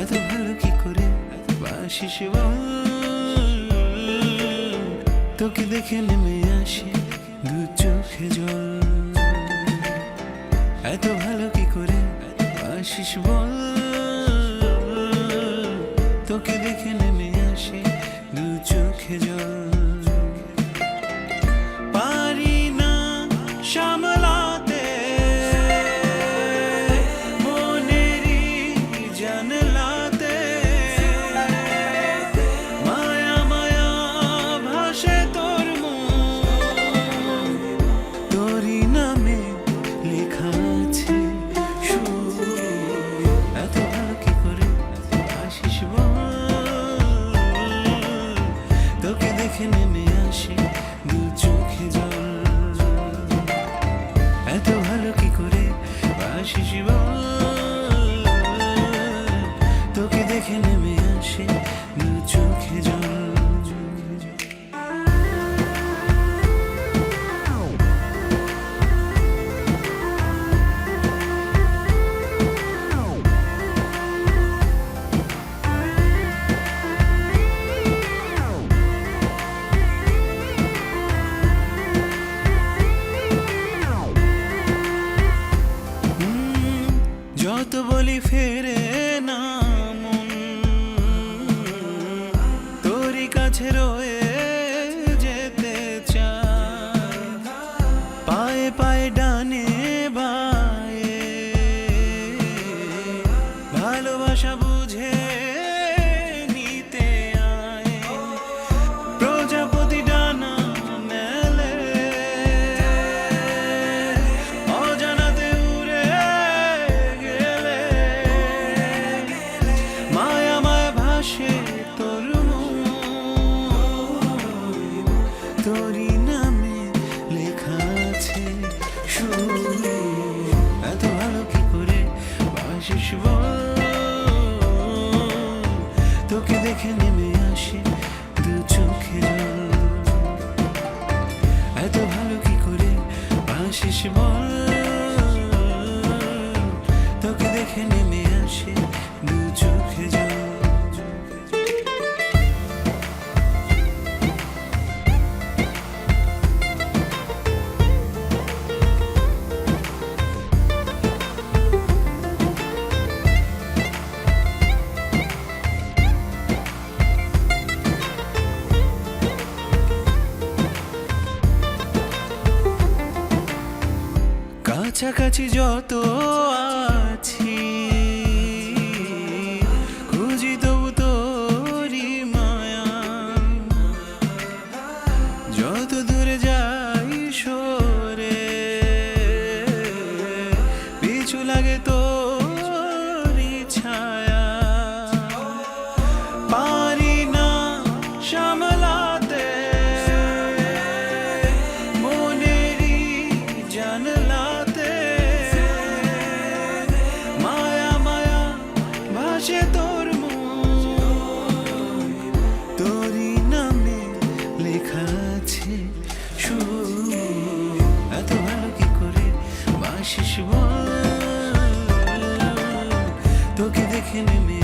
এত ভালো কি করে বাসিস তোকে দেখে নেমে আসে দু চোখে জল। এত ভালো কি করে বাসিস বল? তোকে দেখে নেমে আসে দু চোখে জল। ফেরে না মন কাছে রয়ে যেতে চাই। পায়ে পায়ে ডানে বায়ে। ভালোবাসা বুঝে তোকে দেখে নেমে আসে দু চোখে এত ভালো কি করে আসিস বল? তোকে দেখে নেমে আসে কাছাকাছি যত আছি। বল। তোকে দেখে নেমে